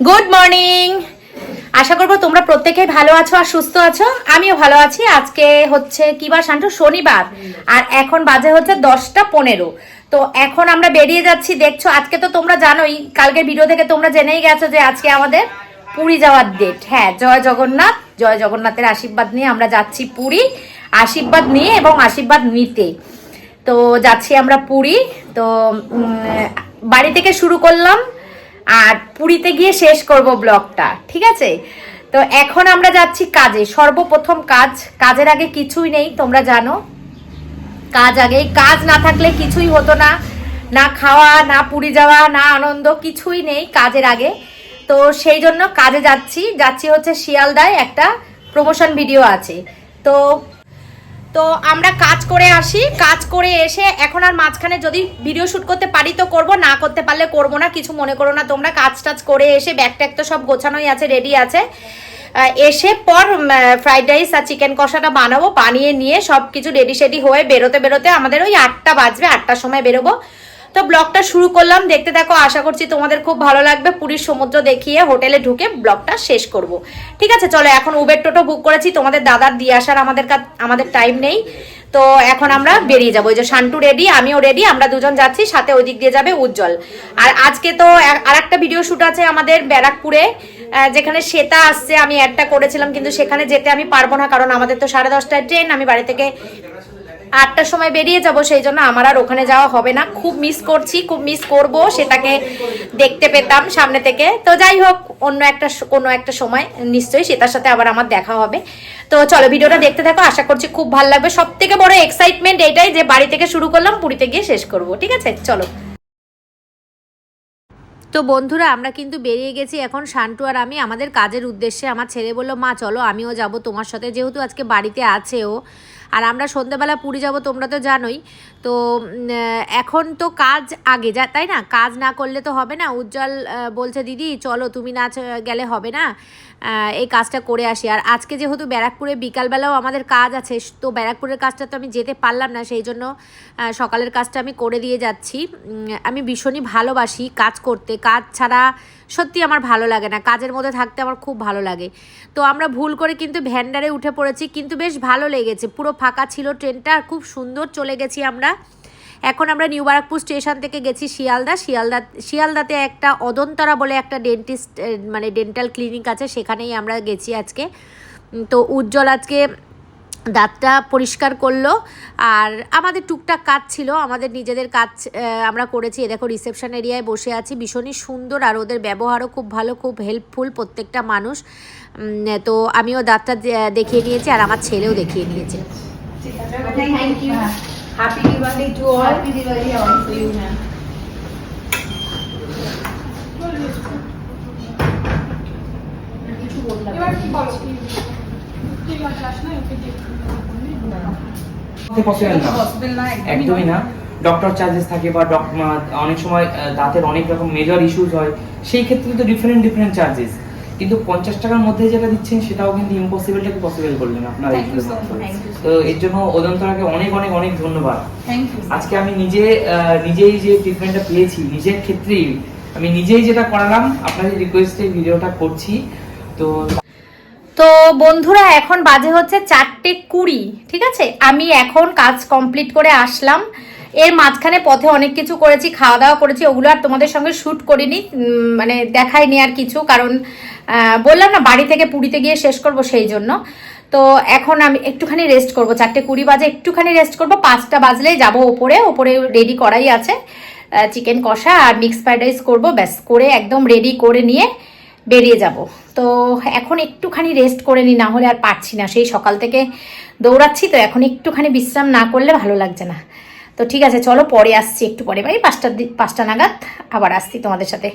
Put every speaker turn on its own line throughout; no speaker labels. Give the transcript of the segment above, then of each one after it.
Good morning আশা করব তোমরা প্রত্যেকেই ভালো আছো আর সুস্থ আছো। আমিও ভালো আছি। আজকে হচ্ছে কি বার শান্ত? শনিবার। আর এখন বাজে হচ্ছে দশটা পনেরো। তো এখন আমরা বেরিয়ে যাচ্ছি। দেখছ, আজকে তো তোমরা জানোই, কালকের ভিডিও থেকে তোমরা জেনেই গেছো যে আজকে আমাদের পুরী যাওয়ার ডেট হ্যাঁ জয় জগন্নাথ, জয় জগন্নাথের আশীর্বাদ নিয়ে আমরা যাচ্ছি পুরী, আশীর্বাদ নিয়ে এবং আশীর্বাদ নিতে। তো যাচ্ছি আমরা পুরী। তো বাড়ি থেকে শুরু করলাম। আর পুরীতে গিয়ে শেষ করব ব্লগটা, ঠিক আছে? তো এখন আমরা যাচ্ছি কাজে, সর্বপ্রথম কাজ, কাজের আগে কিছুই নেই, তোমরা জানো। কাজ আগে, কাজ না থাকলে কিছুই হতো না। না খাওয়া, না পুরী যাওয়া, না আনন্দ, কিছুই নেই কাজের আগে। তো সেই জন্য কাজে যাচ্ছি যাচ্ছি হচ্ছে শিয়ালদায়, একটা প্রমোশন ভিডিও আছে। তো তো আমরা কাজ করে আসি, কাজ করে এসে এখন আর মাঝখানে যদি ভিডিও শ্যুট করতে পারি তো করব, না করতে পারলে করব না, কিছু মনে করো না তোমরা, কাজ টাজ করে এসে ব্যাগ ট্যাগ তো সব গোছানোই আছে রেডি আছে। এসে পর ফ্রাইড রাইস আর চিকেন কষাটা বানাবো, বানিয়ে নিয়ে সব কিছু রেডি সেডি হয়ে বেরোতে বেরোতে আমাদের ওই আটটা বাজবে, আটটার সময় বেরোবো। তো ব্লগটা শুরু করলাম। দেখতে দেখো আশা করছি তোমাদের খুব ভালো লাগবে। পুরীর সমুদ্র দেখিয়ে হোটেলে ঢুকে ব্লগটা শেষ করব। ঠিক আছে, চলো, এখন উবের টোটো বুক করেছি। তোমাদের দাদার দিয়ে আসার আমাদের আমাদের টাইম নেই। তো এখন আমরা বেরিয়ে যাব। ওই যে শান্টু রেডি আমিও রেডি আমরা দুজন যাচ্ছি, সাথে ওই দিক দিয়ে যাবে উজ্জ্বল। আর আজকে তো আর একটা ভিডিও শুট আছে আমাদের ব্যারাকপুরে যেখানে শ্বেতা আসছে। আমি একটা করেছিলাম, কিন্তু সেখানে যেতে আমি পারব না, কারণ আমাদের তো সাড়ে দশটায় ট্রেন আমি বাড়ি থেকে আটটার সময় বেরিয়ে যাব, সেই জন্য আমার আর ওখানে যাওয়া হবে না। খুব মিস করছি, খুব মিস করব, সেটাকে দেখতে পেতাম সামনে থেকে। তো যাই হোক, অন্য একটা কোনো একটা সময়, নিশ্চয়ই সেটার সাথে আবার আমার দেখা হবে। তো চলো, ভিডিওটা দেখতে থাকো, আশা করছি খুব ভালো লাগবে। সব থেকে বড় এক্সাইটমেন্ট এটাই যে বাড়ি থেকে শুরু করলাম, পুরীতে গিয়ে শেষ করব, ঠিক আছে? চলো। তো বন্ধুরা, আমরা কিন্তু বেরিয়ে গেছি এখন, শান্টু আর আমি। আমাদের কাজের উদ্দেশ্যে আমার ছেলে বলল, মা, চলো আমিও যাব তোমার সাথে। যেহেতু আজকে বাড়িতে আছে ও আর আমরা সন্ধ্যেবেলা পুরী যাব, তোমরা তো জানোই। তো এখন তো কাজ আগে, যা, তাই না? কাজ না করলে তো হবে না। উজ্জ্বল বলছে, দিদি, চলো, তুমি না গেলে হবে না। এই কাজটা করে আসি। আর আজকে যেহেতু ব্যারাকপুরে বিকালবেলাও আমাদের কাজ আছে, তো ব্যারাকপুরের কাজটা তো আমি যেতে পারলাম না, সেই জন্য সকালের কাজটা আমি করে দিয়ে যাচ্ছি। আমি ভীষণই ভালোবাসি কাজ করতে। কাজ ছাড়া সত্যি আমার ভালো লাগে না। কাজের মধ্যে থাকতে আমার খুব ভালো লাগে। তো আমরা ভুল করে কিন্তু ভ্যান্ডারে উঠে পড়েছি, কিন্তু বেশ ভালো লেগেছে। পুরো ফাঁকা ছিল ট্রেনটা খুব সুন্দর চলে গেছি আমরা। এখন আমরা নিউ বারাকপুর স্টেশন থেকে গেছি শিয়ালদা। শিয়ালদা, শিয়ালদাতে একটা অদন্তরা বলে একটা ডেন্টিস্ট মানে ডেন্টাল ক্লিনিক আছে, সেখানেই আমরা গেছি আজকে। তো উজ্জ্বল আজকে দাঁতটা পরিষ্কার করল, আর আমাদের টুকটাক কাজ ছিল, আমাদের নিজেদের কাজ আমরা করেছি। এ দেখো, রিসেপশন এরিয়ায় বসে আছি, ভীষণই সুন্দর, আর ওদের ব্যবহারও খুব ভালো, খুব হেল্পফুল প্রত্যেকটা মানুষ। তো আমিও দাঁতটা দেখিয়ে নিয়েছি, আর আমার ছেলেও দেখিয়ে নিয়েছে.
Happy Diwali to all. Happy Diwali also you, ma'am.
একদমই না। ডক্টর চার্জেস থাকে বা অনেক সময় দাঁতের অনেক রকম মেজর ইস্যুস হয় সেই ক্ষেত্রে তো ডিফারেন্ট ডিফারেন্ট চার্জেস কিন্তু পঞ্চাশ টাকার মধ্যে যেটা দিচ্ছেন সেটাও কিন্তু ইম্পসিবলটাকে পসিবল করলেন আপনারা তো এর জন্য অদন্তরাকে অনেক অনেক অনেক ধন্যবাদ। আজকে আমি নিজে নিজেই যে ট্রিটমেন্টটা পেয়েছি নিজের ক্ষেত্রেই আমি নিজেই যেটা করালাম আপনাদের রিকোয়েস্টে ভিডিওটা করছি। তো
তো বন্ধুরা এখন বাজে হচ্ছে চারটে কুড়ি ঠিক আছে? আমি এখন কাজ কমপ্লিট করে আসলাম। এর মাঝখানে পথে অনেক কিছু করেছি, খাওয়া দাওয়া করেছি, ওগুলো আর তোমাদের সঙ্গে শ্যুট করিনি মানে দেখাইনি আর কিছু, কারণ বললাম না, বাড়ি থেকে পুরীতে গিয়ে শেষ করব সেই জন্য। তো এখন আমি একটুখানি রেস্ট করব, চারটে কুড়ি বাজে একটুখানি রেস্ট করব, পাঁচটা বাজলেই যাব ওপরে ওপরে রেডি করাই আছে চিকেন কষা আর মিক্স ফ্রাইড রাইস করব, ব্যাস, করে একদম রেডি করে নিয়ে বেরিয়ে যাব। তো এখন একটুখানি রেস্ট করে নি, না হলে আর পারছি না, সেই সকাল থেকে দৌড়াচ্ছি, তো এখন একটুখানি বিশ্রাম না করলে ভালো লাগছে না। তো ঠিক আছে, চলো পরে আসছি একটু পরে। ভাই পাঁচটার দি- পাঁচটা নাগাদ আবার আসছি তোমাদের সাথে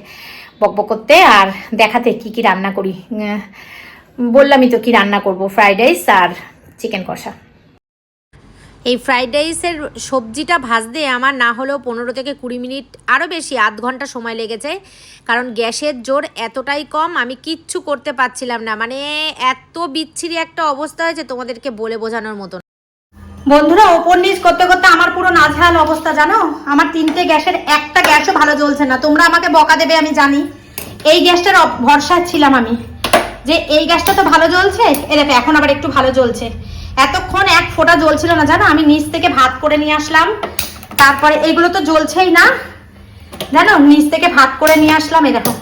বকবক করতে আর দেখাতে কি কি রান্না করি। বললামই তো কি রান্না করব ফ্রাইড রাইস আর চিকেন কষা। এই ফ্রাইড রাইসের সবজিটা ভাজতে আমার না হলেও পনেরো থেকে কুড়ি মিনিট আরও বেশি, আধ ঘণ্টা সময় লেগেছে। কারণ গ্যাসের জোর এতটাই কম, আমি কিচ্ছু করতে পারছিলাম না। মানে এত বিচ্ছিরি একটা অবস্থা হয়েছে তোমাদেরকে বলে বোঝানোর মতো না।
বন্ধুরা ওপর নিচ করতে করতে আমার পুরো নাজেহাল অবস্থা, জানো? আমার তিনটে গ্যাসের, একটা গ্যাসও ভালো জ্বলছে না। তোমরা আমাকে বকা দেবে, আমি জানি। এই গ্যাসটার ভরসায় ছিলাম আমি। যে এই গ্যাসটা তো ভালো জ্বলছে, এ দেখো, এখন আবার একটু ভালো জ্বলছে। এতক্ষণ এক ফোঁটা জ্বলছিল না, জানো? আমি নিচ থেকে ভাত করে নিয়ে আসলাম। তারপরে এইগুলো তো জ্বলছেই না। জানো? নিচ থেকে ভাত করে নিয়ে আসলাম এই দেখো।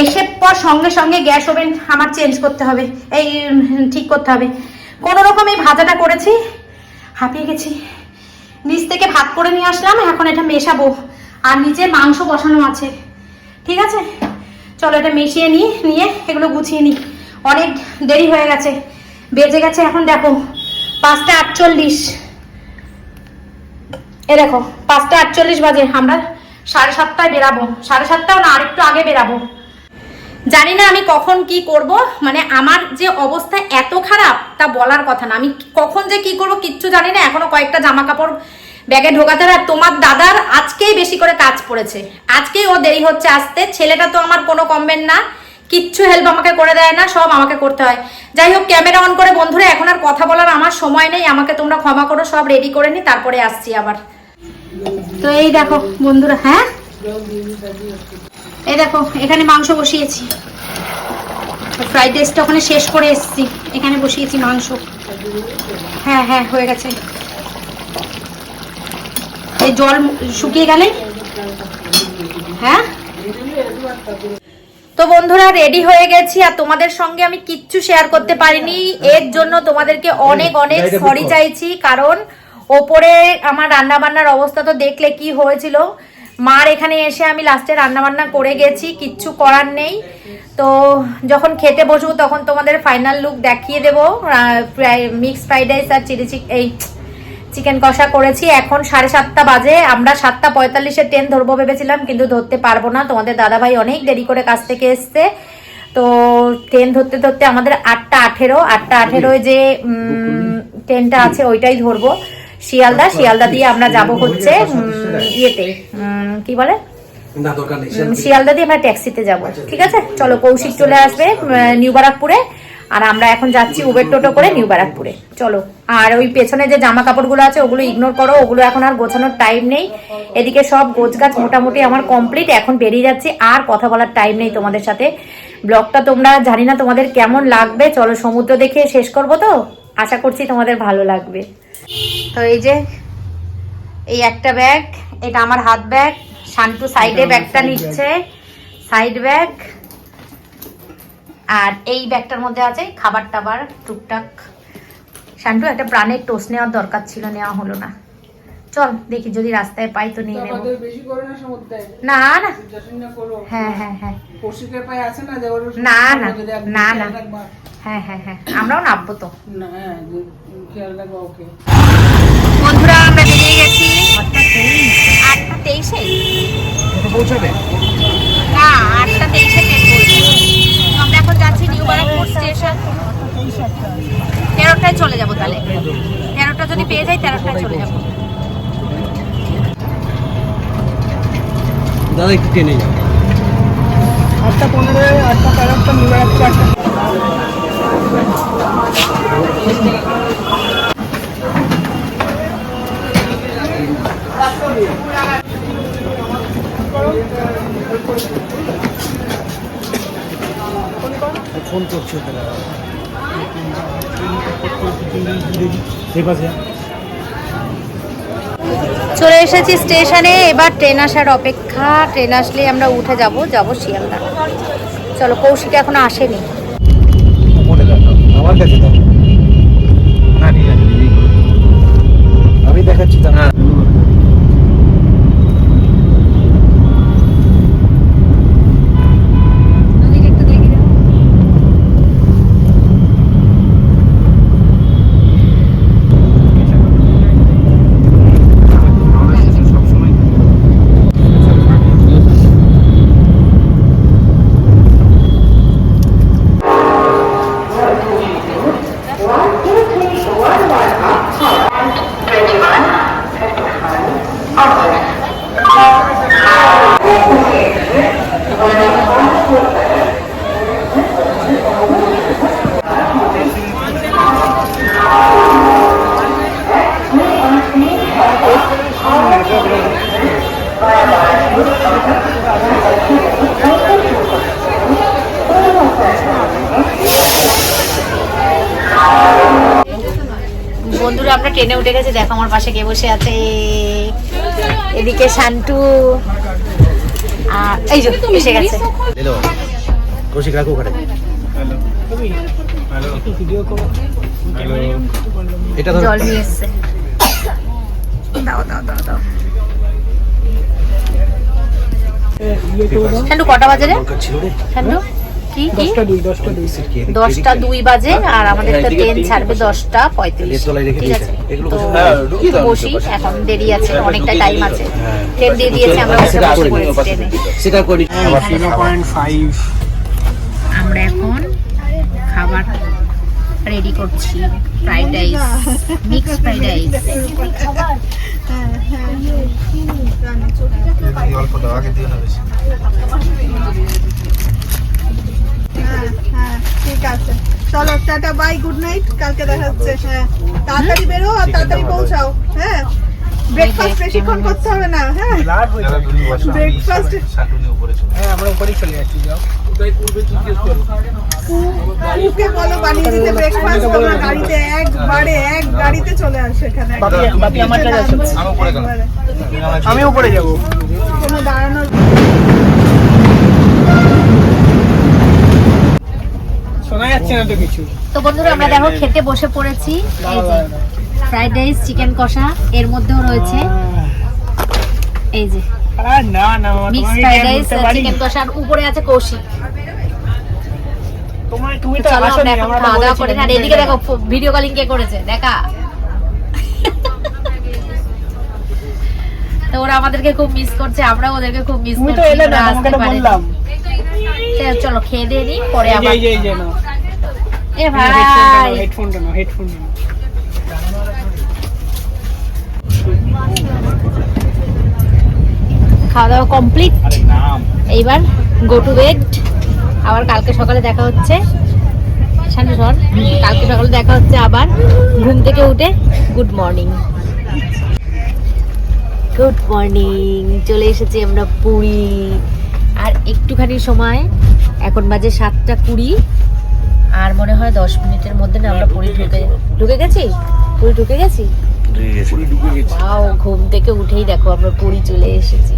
এসে পর সঙ্গে সঙ্গে গ্যাস ওভেন আমার চেঞ্জ করতে হবে। এই ঠিক করতে হবে। কোনো রকম এই ভাজাটা করেছি হাঁপিয়ে গেছি। নিচ থেকে ভাত করে নিয়ে আসলাম, এখন এটা মেশাবো। আর নিচে মাংস বসানো আছে। ঠিক আছে? চলো এটা মিশিয়ে নিই, নিয়ে এগুলো গুছিয়ে নিই। অনেক দেরি হয়ে গেছে। বেজে গেছে এখন দেখো, পাঁচটা আটচল্লিশ। এ দেখো, পাঁচটা আটচল্লিশ বাজে, আমরা সাড়ে সাতটায় বেরাবো। সাড়ে সাতটাও না, আরেকটু আগে বেরাবো। জানি না আমি কখন কি করব মানে আমার যে অবস্থা এত খারাপ, তা বলার কথা না। আমি কখন যে কি করব কিচ্ছু জানি না, এখনও কয়েকটা জামা কাপড় ব্যাগে ঢোকাতে। আর তোমার দাদার আজকেই বেশি করে কাজ পড়েছে। আজকেই ও দেরি হচ্ছে আসতে। ছেলেটা তো আমার কোনো কমবেন না। কিচ্ছু হেল্প আমাকে করে দেয় না, সব আমাকে করতে হয়। যাই হোক ক্যামেরা অন করে, বন্ধুরা, এখন আর কথা বলার আমার সময় নেই। আমাকে তোমরা ক্ষমা করো, সব রেডি করে নি, তারপরে আসছি আবার। তো এই দেখো, বন্ধুরা হ্যাঁ? এই দেখো এখানে মাংস বসিয়েছি। ফ্রাইড রাইসটা ওখানে শেষ করে এসেছি। এখানে বসিয়েছি মাংস। হ্যাঁ হ্যাঁ হয়ে গেছে। এই জল শুকিয়ে গেলে? হ্যাঁ?
তো বন্ধুরা রেডি হয়ে গেছি আর তোমাদের সঙ্গে আমি কিচ্ছু শেয়ার করতে পারিনি। এর জন্য তোমাদেরকে অনেক অনেক সরি চাইছি কারণ ওপরে আমার রান্না বান্নার অবস্থা তো দেখলে কি হয়েছিল। মার এখানে এসে আমি লাস্টে রান্নাবান্না করে গেছি, কিচ্ছু করার নেই। তো যখন খেতে বসবো তখন তোমাদের ফাইনাল লুক দেখিয়ে দেবো। মিক্স ফ্রাইড রাইস আর চিলি চিক এই চিকেন কষা করেছি। এখন সাড়ে সাতটা বাজে, আমরা সাতটা পঁয়তাল্লিশে ট্রেন ধরবো ভেবেছিলাম, কিন্তু ধরতে পারব না। তোমাদের দাদাভাই অনেক দেরি করে কাছ থেকে এসছে। তো ট্রেন ধরতে ধরতে আমাদের আটটা আঠেরো, আটটা আঠেরোয় যে ট্রেনটা আছে ওইটাই ধরবো। শিয়ালদা শিয়ালদা দিয়ে আমরা যাব হচ্ছে ইয়েতে কি বলে? শিয়ালদা দিয়ে। আমরা ট্যাক্সিতে যাব। ঠিক আছে? চলো কৌশিক চলে আসবে উম, নিউ বারাকপুরে আর আমরা এখন যাচ্ছি উবের টোটো করে নিউ বারাকপুরে চলো। আর ওই পেছনে যে জামা কাপড়গুলো আছে ওগুলো ইগনোর করো। ওগুলো এখন আর গোছানোর টাইম নেই। এদিকে সব গোছগাছ মোটামুটি আমার কমপ্লিট এখন বেরিয়ে যাচ্ছি। আর কথা বলার টাইম নেই তোমাদের সাথে। ব্লগটা তোমরা জানি না তোমাদের কেমন লাগবে। চলো সমুদ্র দেখে শেষ করব তো। আশা করছি তোমাদের ভালো লাগবে। তো এই যে এই একটা ব্যাগ এটা আমার হাত ব্যাগ শান্তু সাইডে ব্যাগটা নিচ্ছে সাইড ব্যাগ আর এই ব্যাগটার মধ্যে আছে খাবার টাবার টুকটাক। শান্তু একটা প্রাণের টোস্ট নেওয়ার দরকার ছিল নেওয়া হলো না। চল দেখি যদি রাস্তায় পাই তো নিয়ে নেব।
আমাদের বেশি করে না
না না। হ্যাঁ হ্যাঁ হ্যাঁ।
কৌশিকের পায়ে আছে
না? না, না, না। হ্যাঁ হ্যাঁ হ্যাঁ। আমরাও নামবো তো। বন্ধুরা আমরা বেরিয়ে গেছি। আটটা তেইশে।
পৌঁছাবে?
না আটটা তেইশে আমরা এখন যাচ্ছি নিউ বারাকপুর স্টেশন তেরোটায় চলে যাব তাহলে। তেরোটা যদি পেয়ে যাই তেরোটায় চলে যাব।
দাদা একটু টেনে
আটটা পনেরো আটটা সাড়ে আটটা নিয়ে আটটা।
ফোন করছে ঠিক আছে
চলে এসেছি স্টেশনে। এবার ট্রেন আসার অপেক্ষা। ট্রেন আসলে আমরা উঠে যাব যাব শিয়ালদা। চলো, কৌশিক এখনও আসেনি।
আমার কাছে
আমার পাশে কে বসে আছে? এদিকে শান্টু আর এই যে এসে গেছে।
কৌশিক রাখো ওখানে। এটা ধরো।
জল নিয়ে এসছে। দাও দাও দাও দাও। শান্টু কটা বাজে রে?
ছিল রে।
শান্টু কি কি? দশটা দুই বাজে আর আমাদের তো ট্রেন ছাড়বে দশটা পঁয়ত্রিশ। ঠিক আছে? তো?
হ্যাঁ,
বসি এখন দেরি আছে অনেকটা টাইম আছে।
হ্যাঁ।
ট্রেন দিয়ে দিয়েছে আমরা বসে বসে পড়েছি ট্রেনে
সেটা করি
আমরা এখন খাবার রেডি করছি fried rice mix fried rice
অল্প দাও আগে দিও না বেশি।
হ্যাঁ হ্যাঁ ঠিক আছে। চলো টাটা বাই গুড নাইট কালকে দেখা হচ্ছে হ্যাঁ। তাড়াতাড়ি বেরো আর তাড়াতাড়ি পৌঁছাও হ্যাঁ। ব্রেকফাস্ট বেশিক্ষণ করতে হবে না হ্যাঁ। ব্রেকফাস্ট কুকে বলো বানিয়ে দিতে ব্রেকফাস্ট তোমরা গাড়িতে একবারে এক গাড়িতে চলে আসো এখানে। একবারে।
আমি উপরে যাব।
কোনো দাঁড়ানোর
শোনা যাচ্ছে না তো কিছু।
তো বন্ধুরা আমরা দেখো খেতে বসে পড়েছি। এই যে ফ্রাইড রাইস চিকেন কষা এর মধ্যেও রয়েছে। এই যে।
না না
মিক্স ফ্রাইড রাইস চিকেন কষা আর উপরে আছে কৌশিক।
তোমার তুমি
তো
তো
আমরা এখন
আমরা তো
খাওয়া দাওয়া করে আর এদিকে দেখো ভিডিও কলিং কে করেছে দেখা। তো ওরা আমাদেরকে খুব মিস করছে আমরাও ওদেরকে খুব মিস
তুমি
করছি
তো এলে না তোমাকে
আসতে
তো
পারেনি।
বললাম।
চলো খেয়ে দিয়ে পরে আবার
এই যে এই যে নাও।
এ ভাই।
হেডফোনটা নাও হেডফোনটা নাও
খাওয়া দাওয়া কমপ্লিট এইবার গো টু বেড আবার কালকে সকালে দেখা হচ্ছে। শান্ত সর কালকে সকালে দেখা হচ্ছে আবার। ঘুম থেকে উঠে গুড মর্নিং গুড মর্নিং চলে এসেছি আমরা পুরী। আর একটুখানি সময়। এখন বাজে সাতটা কুড়ি। আর মনে হয় দশ মিনিটের মধ্যে না আমরা পুরী ঢুকে ঢুকে গেছি পুরী ঢুকে গেছি? বাও ঘুম থেকে উঠেই দেখো আমরা পুরী চলে এসেছি।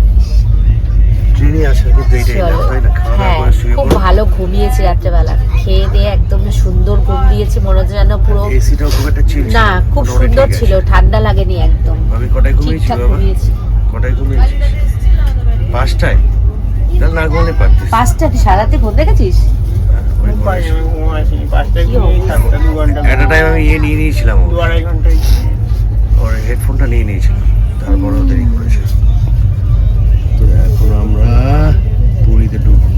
হ্যাঁ খুব ভালো ঘুমিয়েছি রাত্রেবেলা। খেয়ে দিয়ে একদম সুন্দর ঘুম দিয়েছি মনে হচ্ছে যেন পুরো
এসিটাও খুব একটা চিল
না খুব সুন্দর ছিল ঠান্ডা লাগেনি একদম। ঠিকঠাক ঘুমিয়েছি
পাঁচটায়? না না ঘুমলে পারতিস।
পাঁচটা কি সারাতে ঘুম দেখেছিস?
একটা টাইম আমি ইয়ে নিয়ে নিয়েছিলাম
দু আড়াই ঘন্টায়
ওর হেডফোনটা নিয়ে নিয়েছিলাম। তারপরেও দেরি করেছে। তো এখন আমরা পুরীতে ঢুকবো।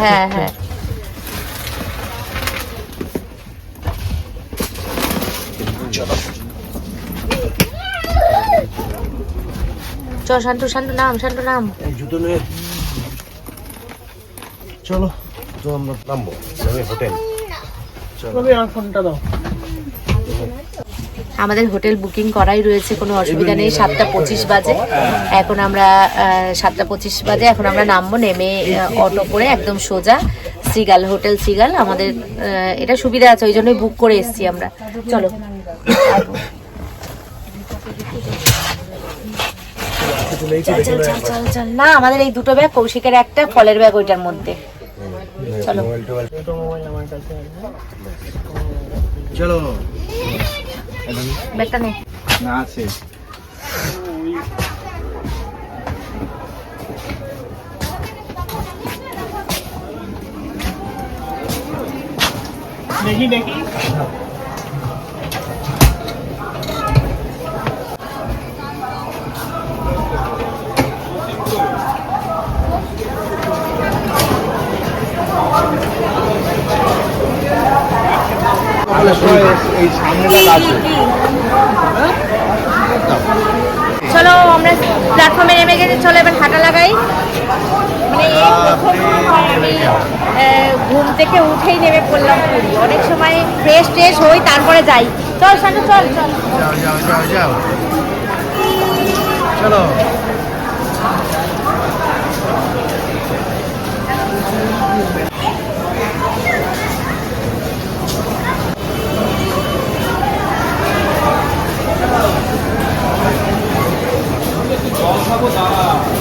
হ্যাঁ হ্যাঁ। চ শান্তু শান্তু নাম শান্তু নাম।
এই জুতো নিয়ে চলো। তো আমরা নামবো। হোটেল। চলো।
তবে আমার ফোনটা দাও।
আমাদের হোটেল বুকিং করাই রয়েছে, কোনো অসুবিধা নেই। সাতটা পঁচিশ বাজে। এখন আমরা সাতটা পঁচিশ বাজে। এখন আমরা নামবো, নেমে অটো করে একদম সোজা সিগাল, হোটেল সিগাল। আমাদের এটা সুবিধা আছে, ওই জন্যই বুক করে এসেছি আমরা। চলো। না, আমাদের এই দুটো ব্যাগ, কৌশিকের একটা, ফলের ব্যাগ ওইটার মধ্যে। চলো।
চলো।
Betan
eh. Nasi. Daging-daging.
চলো আমরা প্ল্যাটফর্মে নেমে গেছি চলো এবার হাঁটা লাগাই। মানে এই প্রথম আমি ঘুম থেকে উঠেই নেমে পড়লাম পুরী। অনেক সময় ফ্রেশ ট্রেশ হই তারপরে যাই। চল শান্ত চল চল।
যাও যাও যাও যাও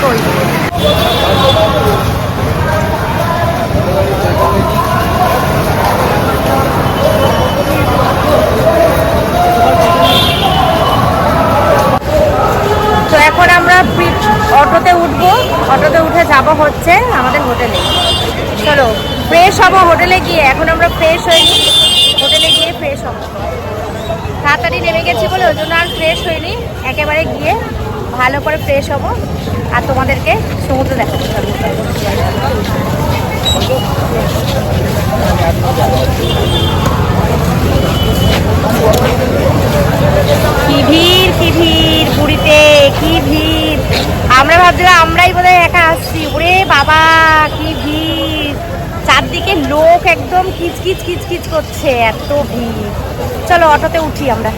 চলো
তো ফ্রেশ হব আর তোমাদেরকে সমুদ্র দেখাতে কি ভিড় কি ভিড় পুরীতে, কি ভিড়? আমরা ভাবছিলাম আমরাই বোধহয় একা আসছি। ওরে বাবা, কি ভিড়। চারদিকে লোক একদম কিচকিচ কিচকিচ করছে, এত ভিড়। চলো অটোতে উঠি আমরা।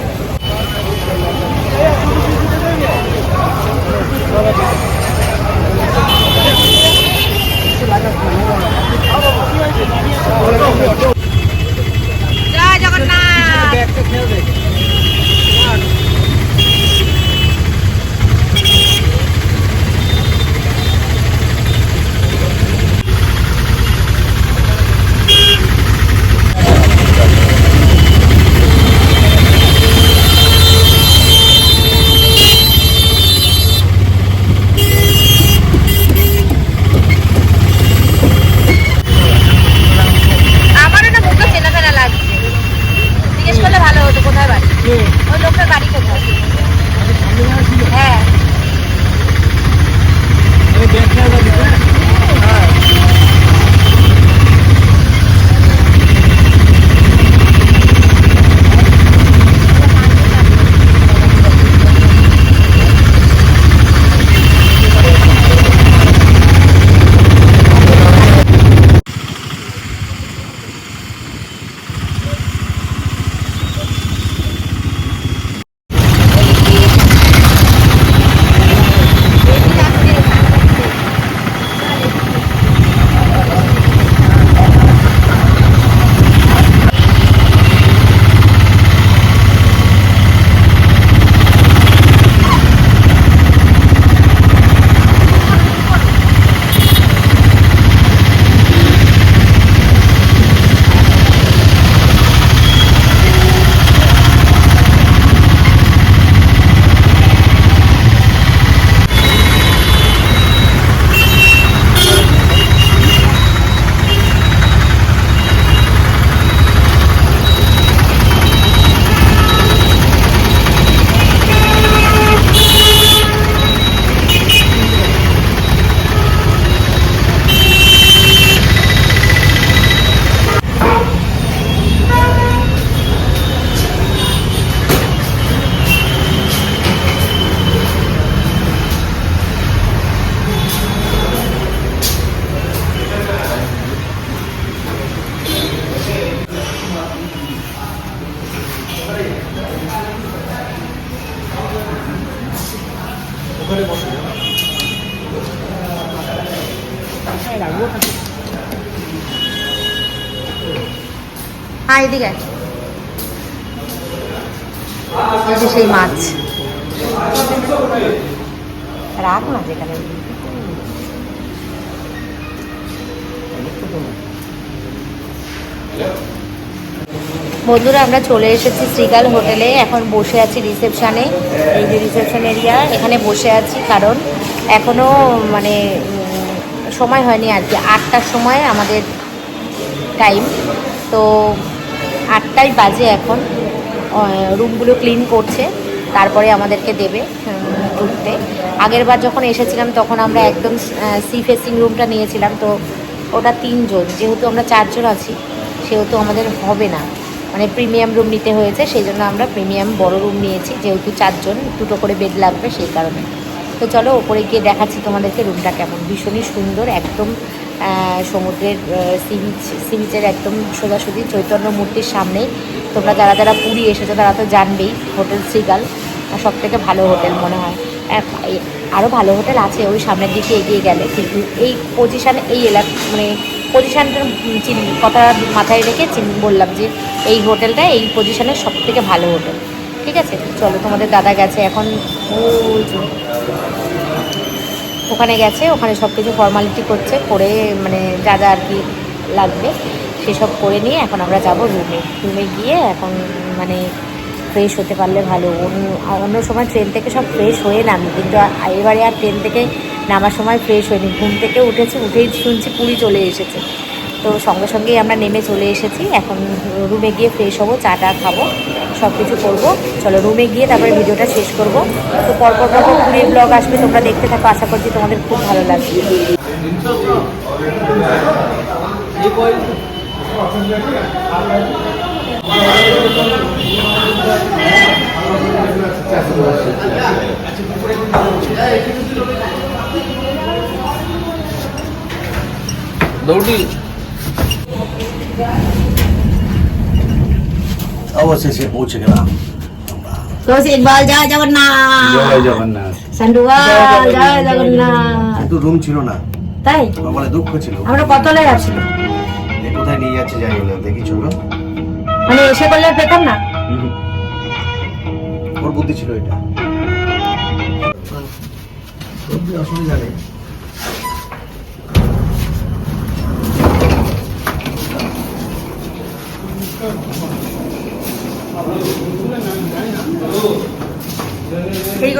জয় জগন্নাথ আমারও না মুখটা চেনা চেনা লাগছে জিজ্ঞেস হতো কোথায় বাড়ি? ওই লোকটার বাড়ি কোথায়? হ্যাঁ। এদিকে সেই মাছ। রাখ না যেখানে বন্ধুরা, আমরা চলে এসেছি শ্রীকাল হোটেলে। এখন বসে আছি রিসেপশানে। এই যে রিসেপশন এরিয়া, এখানে বসে আছি কারণ এখনও মানে সময় হয়নি আর কি। আটটার সময় আমাদের টাইম তো আটটাই বাজে এখন। রুমগুলো ক্লিন করছে। তারপরে আমাদেরকে দেবে ঢুকতে আগের বার যখন এসেছিলাম, তখন আমরা একদম সি ফেসিং রুমটা নিয়েছিলাম। তো ওটা তিনজন। যেহেতু আমরা চারজন আছি, সেহেতু আমাদের হবে না। মানে প্রিমিয়াম রুম নিতে হয়েছে, সেই জন্য আমরা প্রিমিয়াম বড় রুম নিয়েছি। যেহেতু চারজন, দুটো করে বেড লাগবে সেই কারণে। তো চলো, ওপরে গিয়ে দেখাচ্ছি তোমাদেরকে রুমটা কেমন। ভীষণই সুন্দর, একদম সমুদ্রের সি বিচ, সি বিচের একদম সোজাসুজি চৈতন্য মূর্তির সামনেই। তোমরা যারা যারা পুরী এসেছ, তারা তো জানবেই হোটেল শ্রীগাল। সব থেকে ভালো হোটেল মনে হয়। আরও ভালো হোটেল আছে ওই সামনের দিকে এগিয়ে গেলে। কিন্তু এই পজিশানে এই এলাকা মানে পজিশানটার কথা মাথায় রেখে চিন- বললাম যে এই হোটেলটা এই পজিশানের সব থেকে ভালো হোটেল। ঠিক আছে? চলো, তোমাদের দাদা গেছে। এখন যে ওখানে গেছে, ওখানে সব কিছু ফর্মালিটি করছে, করে মানে যা যা আর কি লাগবে, সেসব করে নিয়ে এখন আমরা যাব রুমে রুমে গিয়ে এখন মানে ফ্রেশ হতে পারলে ভালো। অন্য সময় ট্রেন থেকে সব ফ্রেশ হয়ে নামি, কিন্তু এবারে আর ট্রেন থেকে নামার সময় ফ্রেশ হয়নি। ঘুম থেকে উঠেছি, উঠেই শুনছি পুরী চলে এসেছে। তো সঙ্গে সঙ্গেই আমরা নেমে চলে এসেছি। এখন রুমে গিয়ে ফ্রেশ হব, চা টা খাব সব কিছু করব। চলো রুমে গিয়ে তারপরে ভিডিওটা শেষ করব। তো পরপর পরপর পুরীর ব্লগ আসবে, তোমরা দেখতে থাকো, আশা করছি তোমাদের খুব ভালো লাগবে।
দৌড়ি।
অবশেষে পৌঁছে গেলাম।
তো ইকবাল জয় জগন্নাথ।
জয় জগন্নাথ।
সান্ডুয়া জয় জগন্নাথ
কিন্তু রুম ছিল না।
তাই?
কপালে দুঃখ ছিল।
আমরা কতলে আছি
এ কোথায় নিয়ে যাচ্ছে যাই বলে দেখি চলো
মানে এসে করলে পেতাম না?
ওর বুদ্ধি ছিল এটা। অসুবিধা নেই
এইগুলো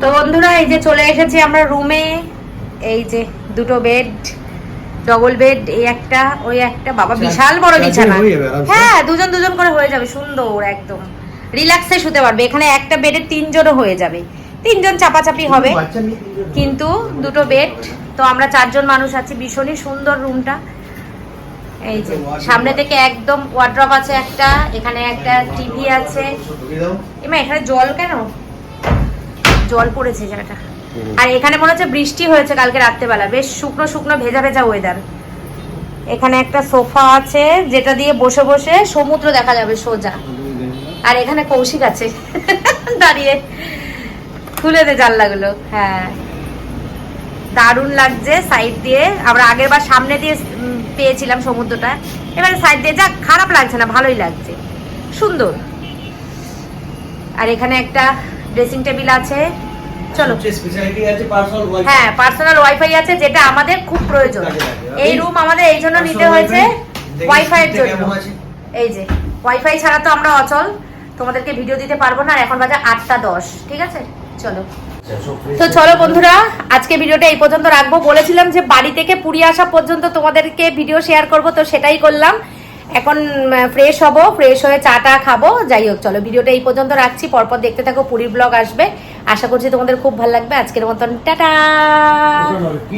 তো বন্ধুরা এই যে চলে এসেছি আমরা রুমে। এই যে দুটো বেড ডবল বেড এই একটা ওই একটা। বাবা বিশাল বড় বিছানা।
হয়ে
দুজন দুজন করে হয়ে যাবে সুন্দর একদম। রিল্যাক্সে শুতে পারবে। এখানে একটা বেডে তিনজনও হয়ে যাবে। তিনজন চাপাচাপি হবে। কিন্তু দুটো বেড তো আমরা চারজন মানুষ আছি ভীষণই সুন্দর রুমটা এই যে সামনে থেকে একদম ওয়ার্ড্রপ আছে একটা এখানে একটা টিভি আছে। এমা এখানে জল কেন? জল পড়েছে জায়গাটা। আর এখানে মনে হচ্ছে বৃষ্টি হয়েছে কালকে রাত্রেবেলা। বেশ শুকনো শুকনো ভেজা ভেজা ওয়েদার এখানে একটা সোফা আছে যেটা দিয়ে বসে বসে সমুদ্র দেখা যাবে সোজা। আর এখানে কৌশিক আছে। দাঁড়িয়ে। খুলে দে জানলাগুলো। হ্যাঁ। দারুণ লাগছে সাইড দিয়ে। আমরা আগের বার সামনে দিয়ে পেয়েছিলাম সমুদ্রটা। এবারে সাইড দিয়ে যা খারাপ লাগছে না ভালোই লাগছে। সুন্দর। আর এখানে একটা ড্রেসিং টেবিল আছে। চলো।
স্পেশালিটি আছে পার্সোনাল ওয়াইফাই
হ্যাঁ পার্সোনাল ওয়াইফাই আছে যেটা আমাদের খুব প্রয়োজন। এই রুম আমাদের এই জন্য নিতে হয়েছে ওয়াইফাই এর জন্য। এই যে ওয়াইফাই ছাড়া তো আমরা অচল। তোমাদেরকে ভিডিও দিতে পারব না এখন বাজে আটটা দশ ঠিক আছে? চলো। তো চলো বন্ধুরা আজকে ভিডিওটা এই পর্যন্ত রাখব। বলেছিলাম যে বাড়ি থেকে পুরী আসা পর্যন্ত তোমাদেরকে ভিডিও শেয়ার করব তো সেটাই করলাম। এখন ফ্রেশ হব ফ্রেশ হয়ে চা টা খাব। যাই হোক, চলো, ভিডিওটা এই পর্যন্ত রাখছি। পরপর দেখতে থাকো, পুরীর ব্লগ আসবে। আশা করছি তোমাদের খুব ভালো লাগবে। আজকের মতন, টাটা!